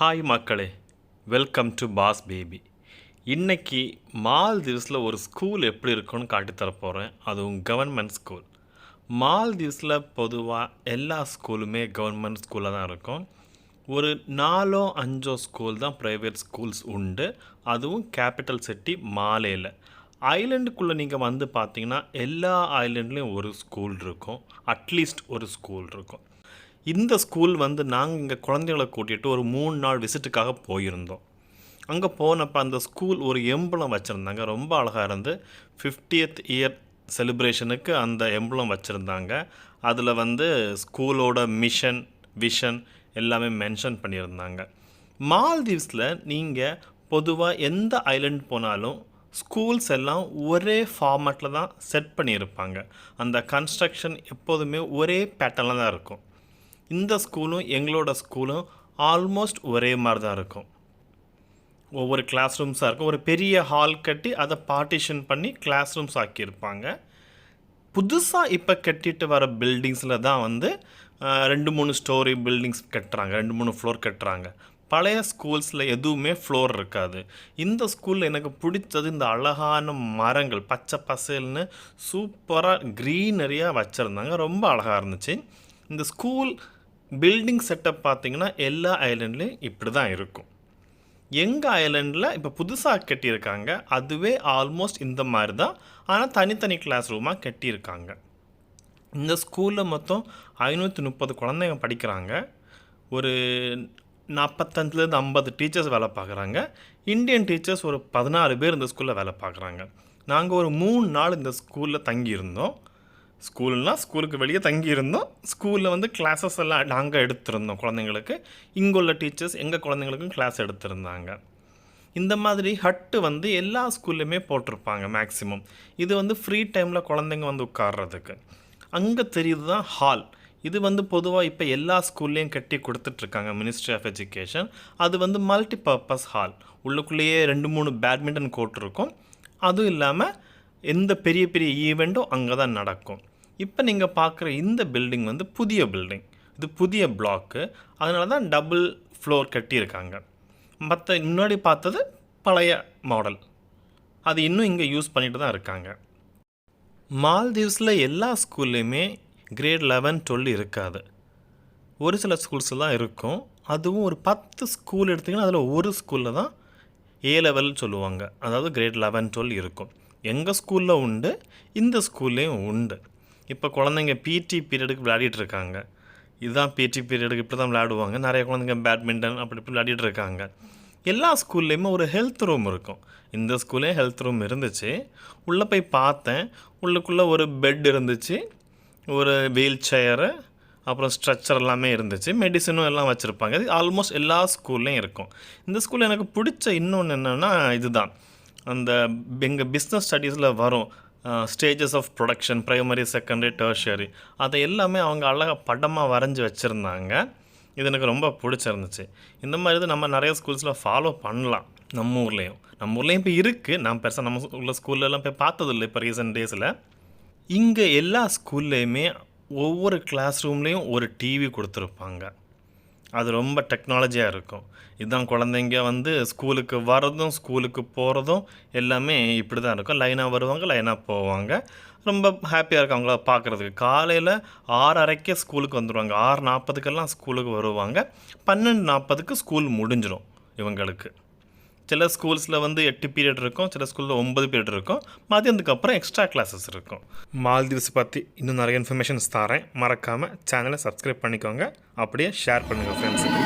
Hi மக்களே. Welcome to pass baby இன்றைக்கி மால்தீவ்ஸில் ஒரு ஸ்கூல் எப்படி இருக்குன்னு காட்டித்தர போகிறேன் அதுவும் கவர்மெண்ட் ஸ்கூல் மால்தீவ்ஸில் பொதுவாக எல்லா ஸ்கூலுமே கவர்மெண்ட் ஸ்கூலில் தான் இருக்கும். ஒரு நாலோ அஞ்சோ ஸ்கூல் தான் ப்ரைவேட் ஸ்கூல்ஸ் உண்டு. அதுவும் கேபிட்டல் சிட்டி மாலேயில் ஐலண்டுக்குள்ளே நீங்கள் வந்து பார்த்தீங்கன்னா எல்லா ஐலண்ட்லேயும் ஒரு ஸ்கூல் இருக்கும். அட்லீஸ்ட் ஒரு ஸ்கூல் இருக்கும். இந்த ஸ்கூல் வந்து நாங்கள் இங்கே குழந்தைகளை கூட்டிகிட்டு ஒரு மூணு நாள் விசிட்டுக்காக போயிருந்தோம். அங்கே போனப்போ அந்த ஸ்கூல் ஒரு எம்பளம் வச்சுருந்தாங்க. ரொம்ப அழகாக இருந்து ஃபிஃப்டியத் இயர் செலிப்ரேஷனுக்கு அந்த எம்பளம் வச்சுருந்தாங்க. அதில் வந்து ஸ்கூலோட மிஷன் விஷன் எல்லாமே மென்ஷன் பண்ணியிருந்தாங்க. மால்தீவ்ஸில் நீங்கள் பொதுவாக எந்த ஐலண்ட் போனாலும் ஸ்கூல்ஸ் எல்லாம் ஒரே ஃபார்மேட்டில் தான் செட் பண்ணியிருப்பாங்க. அந்த கன்ஸ்ட்ரக்ஷன் எப்போதுமே ஒரே பேட்டர்னில் தான் இருக்கும். இந்த ஸ்கூலும் எங்களோட ஸ்கூலும் ஆல்மோஸ்ட் ஒரே மாதிரி தான் இருக்கும். ஒவ்வொரு கிளாஸ் ரூம்ஸாக இருக்கும். ஒரு பெரிய ஹால் கட்டி அதை பார்ட்டிஷன் பண்ணி கிளாஸ் ரூம்ஸ் ஆக்கியிருப்பாங்க. புதுசாக இப்போ கட்டிட்டு வர பில்டிங்ஸில் தான் வந்து ரெண்டு மூணு ஸ்டோரி பில்டிங்ஸ் கட்டுறாங்க. ரெண்டு மூணு ஃப்ளோர் கட்டுறாங்க. பழைய ஸ்கூல்ஸில் எதுவுமே ஃப்ளோர் இருக்காது. இந்த ஸ்கூலில் எனக்கு பிடிச்சது இந்த அழகான மரங்கள் பச்சை பசேல்னு சூப்பராக க்ரீனரியாக வச்சுருந்தாங்க. ரொம்ப அழகாக இருந்துச்சு. இந்த ஸ்கூல் பில்டிங் செட்டப் பார்த்திங்கன்னா எல்லா ஐலண்ட்லேயும் இப்படி தான் இருக்கும். எங்கள் ஐலண்டில் இப்போ புதுசாக கட்டியிருக்காங்க அதுவே ஆல்மோஸ்ட் இந்த மாதிரி தான் ஆனால் தனித்தனி கிளாஸ் ரூமாக கட்டியிருக்காங்க. இந்த ஸ்கூலில் மொத்தம் ஐநூற்றி முப்பது குழந்தைங்க படிக்கிறாங்க. ஒரு நாற்பத்தஞ்சிலேருந்து ஐம்பது டீச்சர்ஸ் வேலை பார்க்குறாங்க. இந்தியன் டீச்சர்ஸ் ஒரு பதினாறு பேர் இந்த ஸ்கூலில் வேலை பார்க்குறாங்க. நாங்கள் ஒரு மூணு நாள் இந்த ஸ்கூலில் தங்கியிருந்தோம். ஸ்கூல்னால் ஸ்கூலுக்கு வெளியே தங்கியிருந்தோம். ஸ்கூலில் வந்து கிளாஸஸ் எல்லாம் நாங்கள் எடுத்திருந்தோம் குழந்தைங்களுக்கு. இங்கே உள்ள டீச்சர்ஸ் எங்கள் குழந்தைங்களுக்கும் கிளாஸ் எடுத்திருந்தாங்க. இந்த மாதிரி ஹட்டு வந்து எல்லா ஸ்கூல்லையுமே போட்டிருப்பாங்க மேக்ஸிமம் இது வந்து ஃப்ரீ டைமில் குழந்தைங்க வந்து உட்கார்றதுக்கு. அங்கே தெரியுது தான் ஹால் இது வந்து பொதுவாக இப்போ எல்லா ஸ்கூல்லேயும் கட்டி கொடுத்துட்ருக்காங்க மினிஸ்ட்ரி ஆஃப் எஜுகேஷன் அது வந்து மல்டி பர்பஸ் ஹால் உள்ளுக்குள்ளேயே ரெண்டு மூணு பேட்மிண்டன் கோர்ட் இருக்கும். அதுவும் இல்லாமல் எந்த பெரிய பெரிய ஈவெண்ட்டும் அங்கே தான் நடக்கும். இப்போ நீங்கள் பார்க்குற இந்த பில்டிங் வந்து புதிய பில்டிங் இது புதிய பிளாக்கு அதனால தான் டபுள் ஃப்ளோர் கட்டியிருக்காங்க. மற்ற முன்னாடி பார்த்தது பழைய மாடல் அது இன்னும் இங்கே யூஸ் பண்ணிட்டு தான் இருக்காங்க. மால்தீவ்ஸில் எல்லா ஸ்கூல்லையுமே கிரேட் லெவன் டுவெல் இருக்காது. ஒரு சில ஸ்கூல்ஸ் தான் இருக்கும். அதுவும் ஒரு பத்து ஸ்கூல் எடுத்திங்கன்னா அதில் ஒரு ஸ்கூலில் தான் ஏ லெவல்னு சொல்லுவாங்க. அதாவது கிரேட் லெவன் டுவெல் இருக்கும். எங்கள் ஸ்கூலில் உண்டு இந்த ஸ்கூல்லேயும் உண்டு. இப்போ குழந்தைங்க பிடி பீரியடுக்கு விளையாடிட்டு இருக்காங்க இதுதான் பிடி பீரியடுக்கு இப்படி தான் விளையாடுவாங்க. நிறைய குழந்தைங்க பேட்மிண்டன் அப்படி இப்படி விளையாடிட்டு இருக்காங்க எல்லா ஸ்கூல்லேயுமே ஒரு ஹெல்த் ரூம் இருக்கும். இந்த ஸ்கூல்லே ஹெல்த் ரூம் இருந்துச்சு. உள்ளே போய் பார்த்தேன். உள்ளுக்குள்ளே ஒரு பெட் இருந்துச்சு. ஒரு வீல் சேரு அப்புறம் ஸ்ட்ரக்சர் எல்லாமே இருந்துச்சு. மெடிசனும் எல்லாம் வச்சுருப்பாங்க. இது ஆல்மோஸ்ட் எல்லா ஸ்கூல்லையும் இருக்கும். இந்த ஸ்கூலில் எனக்கு பிடிச்ச இன்னொன்று என்னென்னா இதுதான். அந்த எங்கள் பிஸ்னஸ் ஸ்டடீஸில் வரும். Stages of production primary secondary tertiary அதை எல்லாமே அவங்க அழகாக படமாக வரைஞ்சி வச்சுருந்தாங்க. இது எனக்கு ரொம்ப பிடிச்சிருந்துச்சு. இந்த மாதிரி இது நம்ம நிறைய ஸ்கூல்ஸில் ஃபாலோ பண்ணலாம். நம்ம ஊர்லேயும். நம்ம ஊர்லேயும் இப்போ இருக்குது நான் பெருசாக நம்ம உள்ள ஸ்கூல்லலாம் போய் பார்த்ததில்லை இப்போ ரீசெண்ட் டேஸில் இங்கே எல்லா ஸ்கூல்லையுமே ஒவ்வொரு கிளாஸ் ரூம்லேயும் ஒரு டிவி கொடுத்துருப்பாங்க. அது ரொம்ப டெக்னாலஜியாக இருக்கும். இதுதான் குழந்தைங்க வந்து ஸ்கூலுக்கு வர்றதும் ஸ்கூலுக்கு போகிறதும் எல்லாமே இப்படி தான் இருக்கும். லைனாக வருவாங்க லைனாக போவாங்க. ரொம்ப ஹாப்பியாக இருக்கும் அவங்கள பார்க்குறதுக்கு. காலையில் ஆறரைக்கே ஸ்கூலுக்கு வந்துடுவாங்க ஆறு நாற்பதுக்கெல்லாம் ஸ்கூலுக்கு வருவாங்க. பன்னெண்டு நாற்பதுக்கு ஸ்கூல் முடிஞ்சிடும் இவங்களுக்கு. சில ஸ்கூல்ஸில் வந்து எட்டு பீரியட் இருக்கும் சில ஸ்கூலில் ஒன்பது பீரியட் இருக்கும். மதியத்துக்கு அப்புறம் எக்ஸ்ட்ரா கிளாஸஸ் இருக்கும். மால்தீவ்ஸ் பற்றி இன்னும் நிறைய இன்ஃபர்மேஷன்ஸ் தரேன். மறக்காமல் சேனலை சப்ஸ்கிரைப் பண்ணிக்கோங்க. அப்படியே ஷேர் பண்ணுங்கள் ஃப்ரெண்ட்ஸுக்கு